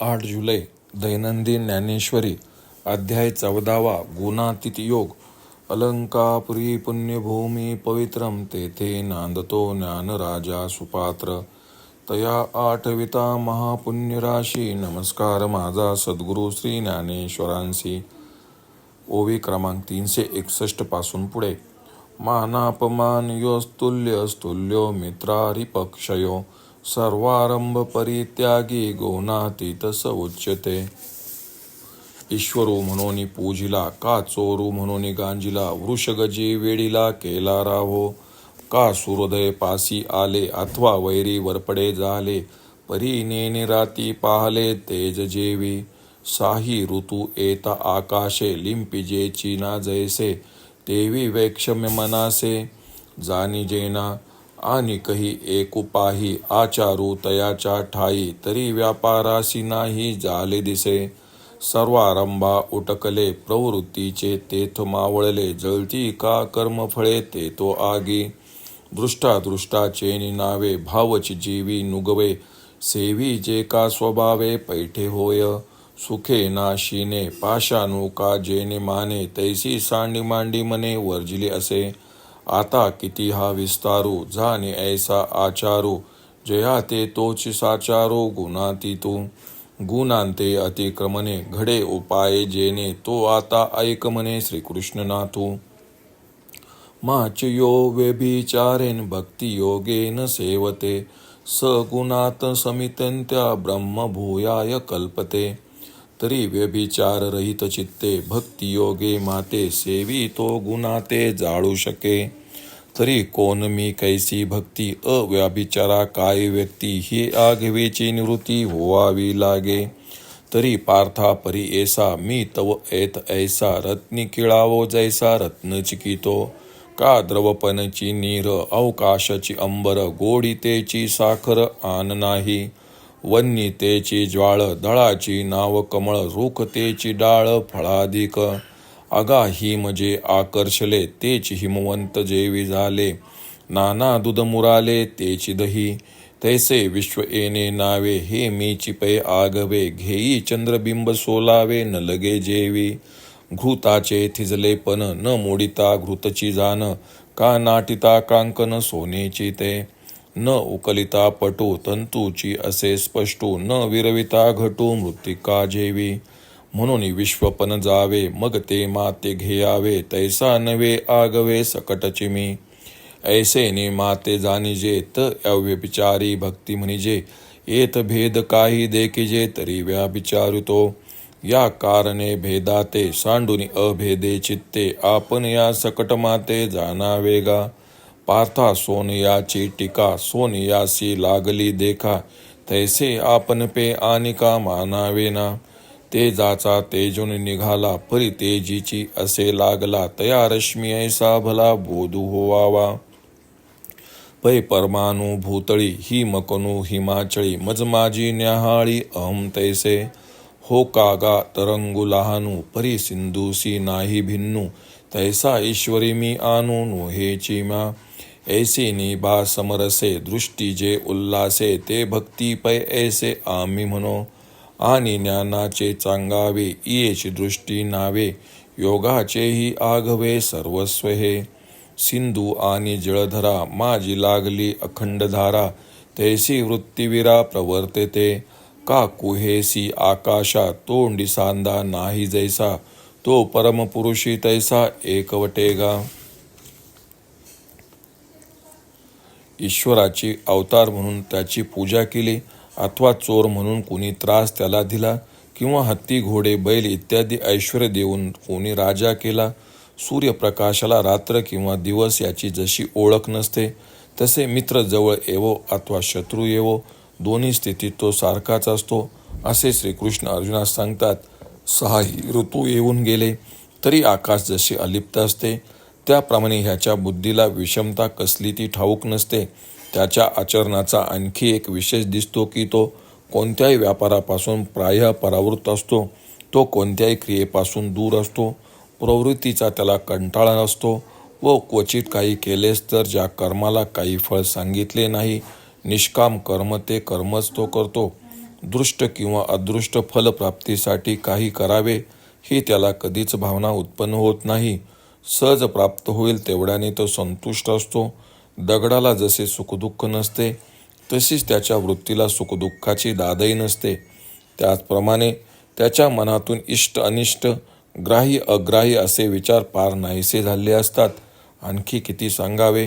आठ जुलै दैनंदिन ज्ञानेश्वरी अध्याय चौदावा गुणातीत योग अलंकापुरी पुण्यभूमी पवित्रम तेथे नांदतो ज्ञानराजा सुपात्र. तया आठविता महापुण्यराशी नमस्कार माझा सद्गुरू श्री ज्ञानेश्वरांशी. ओवी क्रमांक तीनशे एकसष्टपासून पुढे. मानापमान योस्तुल्य स्तुल्यो मित्रारिपक्षयो. सर्वारंभ परित्यागी गुणातीत तस उच्यते. ईश्वरू म्हणून पूजिला का चोरू म्हणून गांजिला वृषगजी वेडीला केला राहो. का सूर्योदय पासी आले अथवा वैरी वरपडे झाले परी नेने राती पाहले तेज जेवी. साही ऋतू येता आकाशे लिंपिजेची ना जैसे देवी वैक्षम्य मनासे. जानी जेना आणि कही एकुपाही आचारू तयाच्या ठाई तरी व्यापारासी नाही झाले दिसे. सर्वारंभा उटकले प्रवृत्तीचे तेथ मावळले जळती का कर्मफळे ते तो आगी. दृष्टा दृष्टाचे नावे भावची जीवी नुगवे. सेवी जे का स्वभावे पैठे होय. सुखे नाशिने पाशानु का जेने माने तैसी सांडी मांडी मने वर्जिले असे. आता किती हा विस्तारू जाने ऐसा आचारू जया ते तोच साचारो गुणाती तू गुणांते अतिक्रमणे घडे उपाय जेने तो आता ऐक म्हणे श्रीकृष्ण नाथू माचयो व्यभिचारेन भक्ती योगेन सेवते सगुणात समितंत्या ब्रह्मभूयाय कल्पते. तरी व्यभिचार रहित चित्ते भक्तियोगे माते सेवी तो गुणाते जाळू शके. तरी कोण मी कैसी भक्ती अव्याभिचारा काय व्यक्ती ही आघवीची निवृत्ती होवावी लागे. तरी पार्था परी ऐसा मी तव ऐत ऐसा रत्नी किळावो जैसा रत्न चिकितो. का द्रवपनची नीर अवकाशची अंबर गोडीतेची साखर आन नाही. वन्यतेची ज्वाळ दळाची नाव कमळ रुखतेची डाळ फळाधिक. अगा हिम जे आकर्षले तेच हिमवंत जेवी झाले. नाना दुध मुराले तेची दही. तैसे विश्व येणे नावे हे मी चिपे आगवे. घेई चंद्रबिंब सोलावे न लगे जेवी. घृताचे थिजले पण न मोडिता घृतची जाण. का नाटिता कांकन सोनेची ते. न उकलिता पटू तंतूची असे स्पष्टू न विरविता घटू मृत्तिका जेवी. म्हणून विश्वपन जावे मग ते माते घेयावे तैसा नवे आगवे सकटची मी. ऐसे ने माते जाणिजे त अव्यभिचारी भक्ती म्हणिजे. येत भेद काही देखिजे तरी व्याभिचारुतो या कारणे भेदाते सांडुनी अभेदे चित्ते आपण या सकट माते जाणावेगा. पार्था सोनियाची टीका सोनियासी लागली देखा तैसे आपण पे आनिका मानावे ना तेजाचा तेजून निघाला परी तेजीची असे लागला तया रश्मी ऐसा भला बोधू होवावा. पै परमाणू भूतळी ही मकनू हिमाचळी मज माझी न्याहाळी अहम तैसे. हो कागा तरंगू लहानू परी सिंधूसी नाही भिन्नू तैसा ईश्वरी मी आणू नोहेची मा ऐसी निभा समरसे दृष्टी जे उल्लासे ते भक्ती पै ऐसे आम्ही म्हणो। आणि ज्ञानाचे चांगावे इयेची दृष्टी नावे। योगाचेही आघवे सर्वस्व हे। सिंधू आणि जळधरा माझी लागली अखंड धारा तैसी वृत्तीविरा प्रवर्तेते। का कुहेसी आकाशा तोंडी सांदा नाही जैसा। तो परमपुरुषी तैसा एकवटेगा. ईश्वराची अवतार म्हणून त्याची पूजा केली अथवा चोर म्हणून कोणी त्रास त्याला दिला किंवा हत्ती घोडे बैल इत्यादी ऐश्वर देऊन कोणी राजा केला सूर्यप्रकाशाला रात्र किंवा दिवस याची जशी ओळख नसते तसे मित्र जवळ येवो अथवा शत्रू येवो दोन्ही स्थितीत तो सारखाच असतो असे श्रीकृष्ण अर्जुनास सांगतात. सहाही ऋतू येऊन गेले तरी आकाश जसे अलिप्त असते त्याप्रमाणे ह्याच्या बुद्धीला विषमता कसली ती ठाऊक नसते. त्याच्या आचरणाचा आणखी एक विशेष दिसतो की तो कोणत्याही व्यापारापासून प्राय परावृत्त असतो. तो कोणत्याही क्रियेपासून दूर असतो. प्रवृत्तीचा त्याला कंटाळा नसतो व क्वचित काही केलेस तर ज्या कर्माला काही फळ सांगितले नाही निष्काम कर्म ते कर्मच तो करतो. दृष्ट किंवा अदृष्ट फलप्राप्तीसाठी काही करावे ही त्याला कधीच भावना उत्पन्न होत नाही. सहज प्राप्त होईल तेवढ्याने तो संतुष्ट असतो. दगडाला जसे सुखदुःख नसते तशीच त्याच्या वृत्तीला सुखदुःखाची दादही नसते. त्याचप्रमाणे त्याच्या मनातून इष्ट अनिष्ट ग्राही अग्राही असे विचार पार नाहीसे झाले असतात. आणखी किती सांगावे?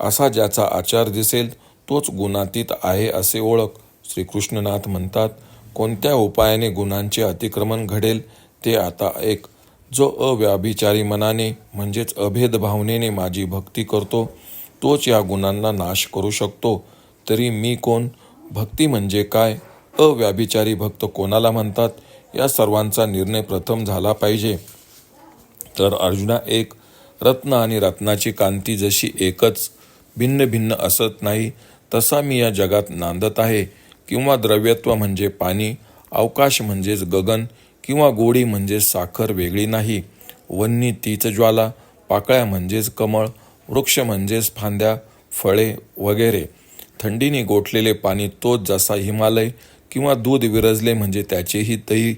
असा ज्याचा आचार दिसेल तोच गुणातीत आहे असे ओळख. श्रीकृष्णनाथ म्हणतात कोणत्या उपायाने गुणांचे अतिक्रमण घडेल ते आता एक जो अव्याभिचारी मनाने म्हणजेच अभेद भावनेने माझी भक्ती करतो तोच या गुणांना नाश करू शकतो. तरी मी कोण? भक्ती म्हणजे काय? अव्याभिचारी भक्त कोणाला म्हणतात? या सर्वांचा निर्णय प्रथम झाला पाहिजे. तर अर्जुना एक रत्न आणि रत्नाची कांती जशी एकच भिन्न भिन्न असत नाही तसा मी या जगात नांदत आहे. किंवा द्रव्यत्व म्हणजे पाणी अवकाश म्हणजेच गगन किंवा गोडी म्हणजेच साखर वेगळी नाही. वन्नी तीच ज्वाला पाकळ्या म्हणजेच कमळ वृक्ष म्हणजेच फांद्या फळे वगैरे. थंडीने गोठलेले पाणी तोच जसा हिमालय किंवा दूध विरजले म्हणजे त्याचेही दही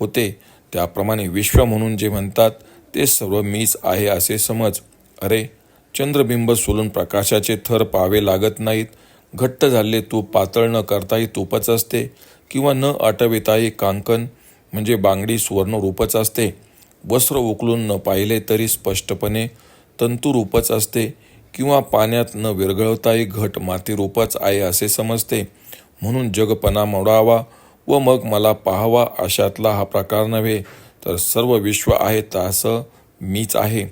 होते. त्याप्रमाणे विश्व म्हणून जे म्हणतात ते सर्व मीच आहे असे समज. अरे चंद्रबिंब सोलून प्रकाशाचे थर पावे लागत नाहीत घट्ट झाले तूप पातळ न करताही तूपच असते किंवा न आटविताही कांकण म्हणजे बांगडी सुवर्ण रूपच असते. वस्त्र उकलून न पाहिले तरी स्पष्टपणे तंतुरूपच असते किंवा पाण्यात न विरघळताही घट माती रूपच आहे असे समजते. म्हणून जगपणा मोडावा व मग मला पाहावा अशातला हा प्रकार नव्हे तर सर्व विश्व आहे तसं मीच आहे.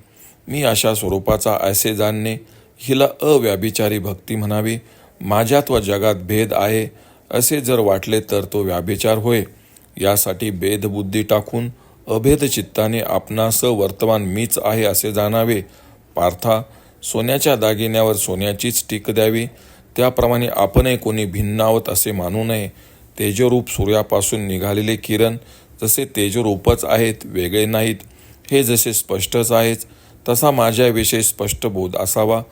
मी अशा स्वरूपाचा असे जाणणे हिला अव्याभिचारी भक्ती म्हणावी माझ्यात व जगात भेद आहे असे जर वाटले तर तो व्याभिचार होय. यासाठी भेदबुद्धी टाकून अभेद चित्ताने आपणास वर्तमान मीच आहे असे जाणावे. पार्था सोन्याच्या दागिन्यावर सोन्याचीच टीक द्यावी. त्याप्रमाणे आपणही कोणी भिन्नावत असे मानू नये. तेजरूप सूर्यापासून निघालेले किरण जसे तेजरूपच आहेत वेगळे नाहीत. हे जसे स्पष्टच आहेच तसा माझ्याविषयी स्पष्ट बोध असावा.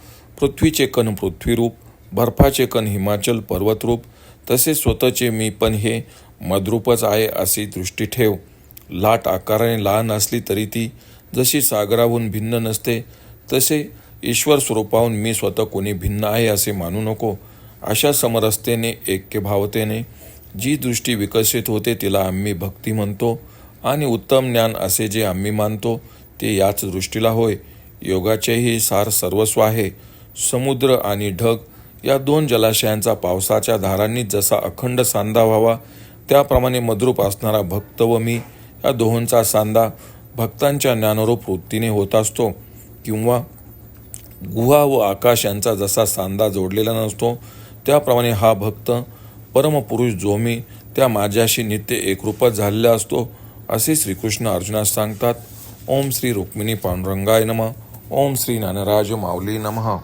पृथ्वीचे कण पृथ्वीरूप बर्फाचे कण हिमाचल पर्वतरूप तसे स्वतःचे मी पण हे मद्रूपच आहे अशी दृष्टी ठेव. लाट आकाराने लहान असली तरी ती जशी सागराहून भिन्न नसते तसे ईश्वर स्वरूपाहून मी स्वतः कोणी भिन्न आहे असे मानू नको. अशा समरसतेने ऐक्यभावतेने जी दृष्टी विकसित होते तिला आम्ही भक्ती म्हणतो आणि उत्तम ज्ञान असे जे आम्ही मानतो ते याच दृष्टीला होय. योगाचेही सार सर्वस्व आहे. समुद्र आणि ढग या दोन जलाशयांचा पावसाच्या धारांनी जसा अखंड सांदा व्हावा त्याप्रमाणे मद्रूप असणारा भक्त व मी या दोहोंचा सांदा भक्तांच्या ज्ञानरूप वृत्तीने होत असतो किंवा गुहा व आकाश यांचा जसा सांदा जोडलेला नसतो त्याप्रमाणे हा भक्त परमपुरुष जो मी त्या माझ्याशी नित्य एकरूपच झालेला असतो असे श्रीकृष्ण अर्जुनास सांगतात. ओम श्री रुक्मिणी पांडुरंगाय नम. ओम श्री ज्ञानराज माऊली नमः.